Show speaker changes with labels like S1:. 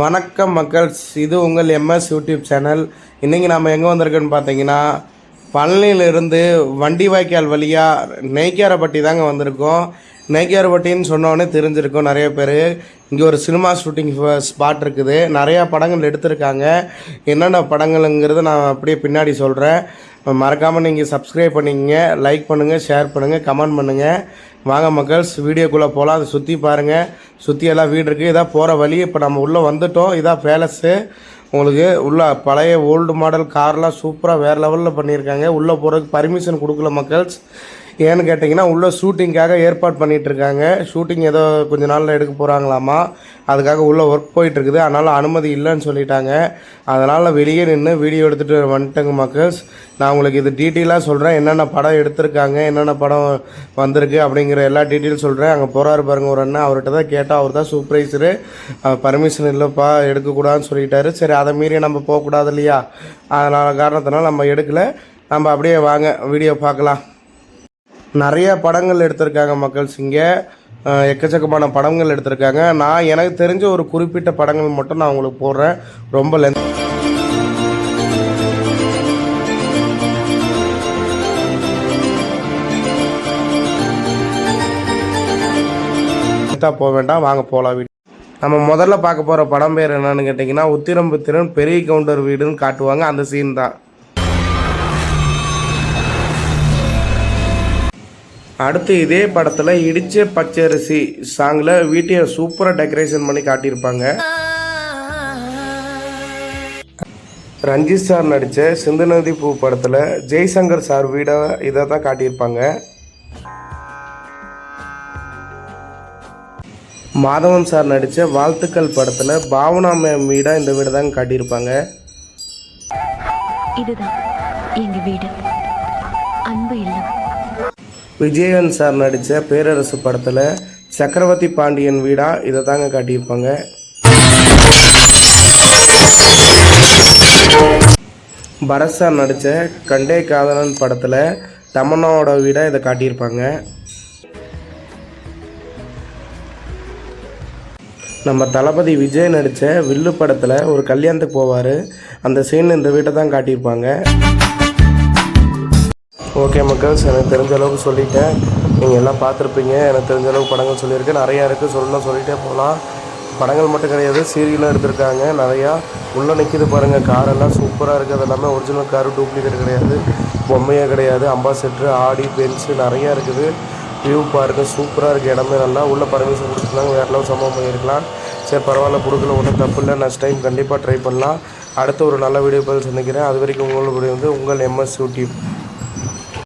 S1: வணக்கம் மக்கள்ஸ் இது உங்கள் எம்எஸ் யூடியூப் சேனல். இன்றைக்கி நம்ம எங்கே வந்திருக்கோன்னு பார்த்தீங்கன்னா பழனியிலிருந்து வண்டி வாய்க்கால் வழியாக நெய்க்காரப்பட்டி தாங்க வந்திருக்கோம். நெய்க்காரப்பட்டின்னு சொன்னோடனே தெரிஞ்சிருக்கும் நிறைய பேர். இங்கே ஒரு சினிமா ஷூட்டிங் ஸ்பாட் இருக்குது. நிறையா படங்கள் எடுத்திருக்காங்க. என்னென்ன படங்கள்ங்கிறத நான் அப்படியே பின்னாடி சொல்கிறேன் மறக்காமல் நீங்கள் சப்ஸ்கிரைப் பண்ணிக்கங்க லைக் பண்ணுங்கள் ஷேர் பண்ணுங்கள் கமெண்ட் பண்ணுங்கள் வாங்க மக்கள்ஸ் வீடியோக்குள்ளே போகலாம் அதை சுற்றி பாருங்கள் சுற்றி எல்லாம் வீடு இருக்குது இதான் போகிற வழி இப்போ நம்ம உள்ளே வந்துட்டோம். இதான் பேலஸ்ஸு உங்களுக்கு உள்ள பழைய ஓல்டு மாடல் கார்லாம் சூப்பராக வேறு லெவலில் பண்ணியிருக்காங்க. உள்ளே போகிறதுக்கு பர்மிஷன் கொடுக்கல மக்கள்ஸ். ஏன்னு கேட்டிங்கன்னா உள்ளே ஷூட்டிங்காக ஏற்பாடு பண்ணிகிட்டு இருக்காங்க ஷூட்டிங் ஏதோ கொஞ்ச நாளில் எடுக்க போகிறாங்களாமா அதுக்காக உள்ளே ஒர்க் போயிட்டுருக்குது. அதனால் அனுமதி இல்லைன்னு சொல்லிட்டாங்க. அதனால் வெளியே நின்று வீடியோ எடுத்துகிட்டு வந்துட்டேங்க மக்கள்ஸ். நான் உங்களுக்கு இது டீட்டெயிலாக சொல்கிறேன் என்னென்ன படம் எடுத்திருக்காங்க என்னென்ன படம் வந்திருக்கு அப்படிங்கிற எல்லா டீட்டெயிலும் சொல்கிறேன் அங்கே போகிறாரு பாருங்கள் ஒரு அண்ணன். அவர்கிட்ட தான் கேட்டால் அவர் தான் சூப்பர்வைசரு பர்மிஷன் இல்லைப்பா எடுக்கக்கூடாதுன்னு சொல்லிட்டாரு. சரி அதை மீறி நம்ம போகக்கூடாது இல்லையா? அதனால் காரணத்தினால் நம்ம எடுக்கலை. நம்ம அப்படியே வாங்க வீடியோ பார்க்கலாம். நிறைய படங்கள் எடுத்திருக்காங்க மக்கள்ஸ் இங்கே எக்கச்சக்கமான படங்கள் எடுத்திருக்காங்க. நான் எனக்கு தெரிஞ்ச ஒரு குறிப்பிட்ட படங்கள் மட்டும் நான் உங்களுக்கு போடுறேன். ரொம்ப லென்த் போக வேண்டாம். வாங்க போகலாம் வீடு நம்ம முதல்ல பார்க்க போகிற படம் பேர் என்னன்னு கேட்டிங்கன்னா உத்திரம்புத்திரன் பெரிய கவுண்டர் வீடுன்னு காட்டுவாங்க. அந்த சீன் தான். அடுத்து இதே படத்தில் இடிச்ச பச்சரிசி சாங்கில் வீட்டையை சூப்பராக டெக்கரேஷன் பண்ணி காட்டியிருப்பாங்க. ரஞ்சித் சார் நடித்த சிந்து நதி பூ படத்தில் ஜெய்சங்கர் சார் வீடை இதை தான் காட்டியிருப்பாங்க. மாதவன் சார் நடித்த வாழ்த்துக்கள் படத்தில் பாவனா மேம் வீடாக இந்த வீடை தான் காட்டியிருப்பாங்க.
S2: இதுதான் எங்கள் வீடு. அன்பு இல்லம்.
S1: விஜயன் சார் நடித்த பேரரசு படத்தில் சக்கரவர்த்தி பாண்டியன் வீடா இதை தாங்க காட்டியிருப்பாங்க. பரத் சார் நடித்த கண்டே காதலன் படத்தில் தமன்னாவோட வீடா இதை காட்டியிருப்பாங்க. நம்ம தளபதி விஜய் நடித்த வில்லு படத்தில் ஒரு கல்யாணத்துக்கு போவார். அந்த சீன் இந்த வீட்டை தான் காட்டியிருப்பாங்க. ஓகே மக்கள்ஸ் எனக்கு தெரிஞ்ச அளவுக்கு சொல்லிட்டேன். நீங்கள் எல்லாம் பார்த்துருப்பீங்க. எனக்கு தெரிஞ்ச அளவுக்கு படங்கள் சொல்லியிருக்கேன் நிறையா இருக்குது சொல்லணும் சொல்லிகிட்டே போகலாம். படங்கள் மட்டும் கிடையாது. சீரியலும் எடுத்திருக்காங்க. நிறையா உள்ளே நிற்கிது பாருங்கள் காரெல்லாம் சூப்பராக இருக்குது அது எல்லாமே ஒரிஜினல் காரு டூப்ளிகேட் கிடையாது. பொம்மையே கிடையாது. அம்பாசெட்ரு ஆடி பென்ஸு நிறையா இருக்குது. வியூ பாருங்க. சூப்பராக இருக்குது இடமே நல்லா. உள்ளே பர்மிஷன் கொடுத்துருந்தாங்க. வேறு லெவல் சம்பவம் பண்ணியிருக்கலாம். சரி பரவாயில்ல. கொடுக்கல. ஒன்றும் தப்பு இல்லை. நெக்ஸ்ட் டைம் கண்டிப்பாக ட்ரை பண்ணலாம். அடுத்த ஒரு நல்ல வீடியோ பதில் சந்திக்கிறேன். அது வரைக்கும் உங்களுடைய வந்து உங்கள் எம்எஸ் யூடியூப்